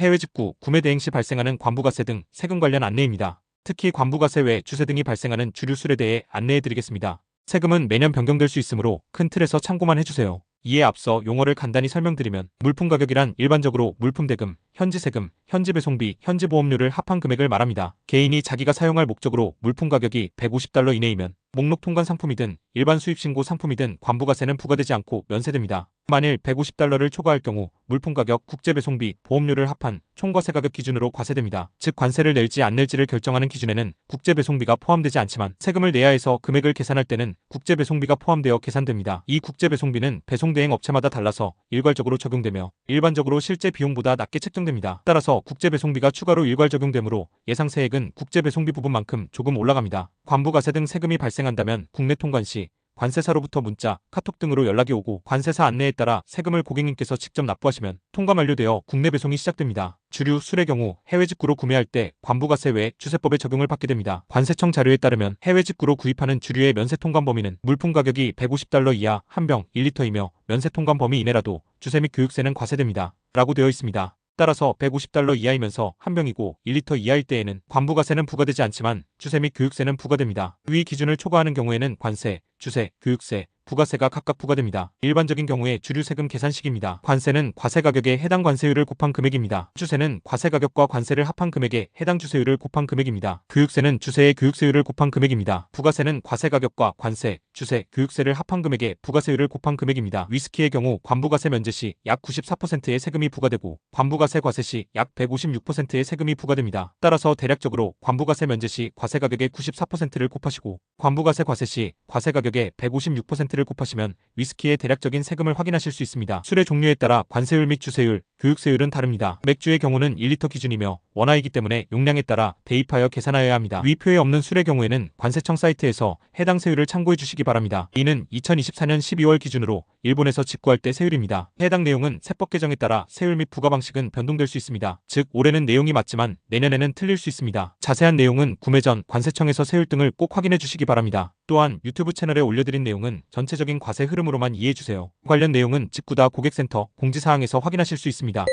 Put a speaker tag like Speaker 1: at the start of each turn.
Speaker 1: 해외 직구, 구매 대행 시 발생하는 관부가세 등 세금 관련 안내입니다. 특히 관부가세 외 주세 등이 발생하는 주류 술에 대해 안내해 드리겠습니다. 세금은 매년 변경될 수 있으므로 큰 틀에서 참고만 해주세요. 이에 앞서 용어를 간단히 설명드리면 물품 가격이란 일반적으로 물품 대금, 현지 세금, 현지 배송비, 현지 보험료를 합한 금액을 말합니다. 개인이 자기가 사용할 목적으로 물품 가격이 150달러 이내이면 목록 통관 상품이든 일반 수입 신고 상품이든 관부가세는 부과되지 않고 면세됩니다. 만일 150달러를 초과할 경우 물품 가격, 국제 배송비, 보험료를 합한 총과세 가격 기준으로 과세됩니다. 즉 관세를 낼지 안 낼지를 결정하는 기준에는 국제 배송비가 포함되지 않지만 세금을 내야 해서 금액을 계산할 때는 국제 배송비가 포함되어 계산됩니다. 이 국제 배송비는 배송 대행 업체마다 달라서 일괄적으로 적용되며 일반적으로 실제 비용보다 낮게 책정됩니다. 따라서 국제 배송비가 추가로 일괄 적용되므로 예상 세액은 국제 배송비 부분만큼 조금 올라갑니다. 관부가세 등 세금이 발생한다면 국내 통관 시 관세사로부터 문자, 카톡 등으로 연락이 오고 관세사 안내에 따라 세금을 고객님께서 직접 납부하시면 통과 만료되어 국내 배송이 시작됩니다. 주류, 술의 경우 해외 직구로 구매할 때 관부가세 외 주세법의 적용을 받게 됩니다. 관세청 자료에 따르면 해외 직구로 구입하는 주류의 면세 통관 범위는 물품 가격이 150달러 이하 한 병 1리터이며 면세 통관 범위 이내라도 주세 및 교육세는 과세됩니다. 라고 되어 있습니다. 따라서 150달러 이하이면서 한 병이고 1리터 이하일 때에는 관부가세는 부과되지 않지만 주세 및 교육세는 부과됩니다. 위 기준을 초과하는 경우에는 관세, 주세, 교육세, 부가세가 각각 부과됩니다. 일반적인 경우에 주류 세금 계산식입니다. 관세는 과세 가격에 해당 관세율을 곱한 금액입니다. 주세는 과세 가격과 관세를 합한 금액에 해당 주세율을 곱한 금액입니다. 교육세는 주세의 교육세율을 곱한 금액입니다. 부가세는 과세 가격과 관세, 주세, 교육세를 합한 금액에 부가세율을 곱한 금액입니다. 위스키의 경우 관부가세 면제 시 약 94%의 세금이 부과되고 관부가세 과세 시 약 156%의 세금이 부과됩니다. 따라서 대략적으로 관부가세 면제 시 과세 가격의 94%를 곱하시고 관부가세 과세 시 과세 가격의 156%를 곱하시면 위스키의 대략적인 세금을 확인하실 수 있습니다. 술의 종류에 따라 관세율 및 주세율, 교육세율은 다릅니다. 맥주의 경우는 1리터 기준이며 원화이기 때문에 용량에 따라 대입하여 계산하여야 합니다. 위 표에 없는 술의 경우에는 관세청 사이트에서 해당 세율을 참고해 주시기 바랍니다. 이는 2024년 12월 기준으로 일본에서 직구할 때 세율입니다. 해당 내용은 세법 개정에 따라 세율 및 부과 방식은 변동될 수 있습니다. 즉 올해는 내용이 맞지만 내년에는 틀릴 수 있습니다. 자세한 내용은 구매 전 관세청에서 세율 등을 꼭 확인해 주시기 바랍니다. 또한 유튜브 채널에 올려드린 내용은 전체적인 과세 흐름으로만 이해해 주세요. 관련 내용은 직구다 고객센터 공지사항에서 확인하실 수 있습 니다.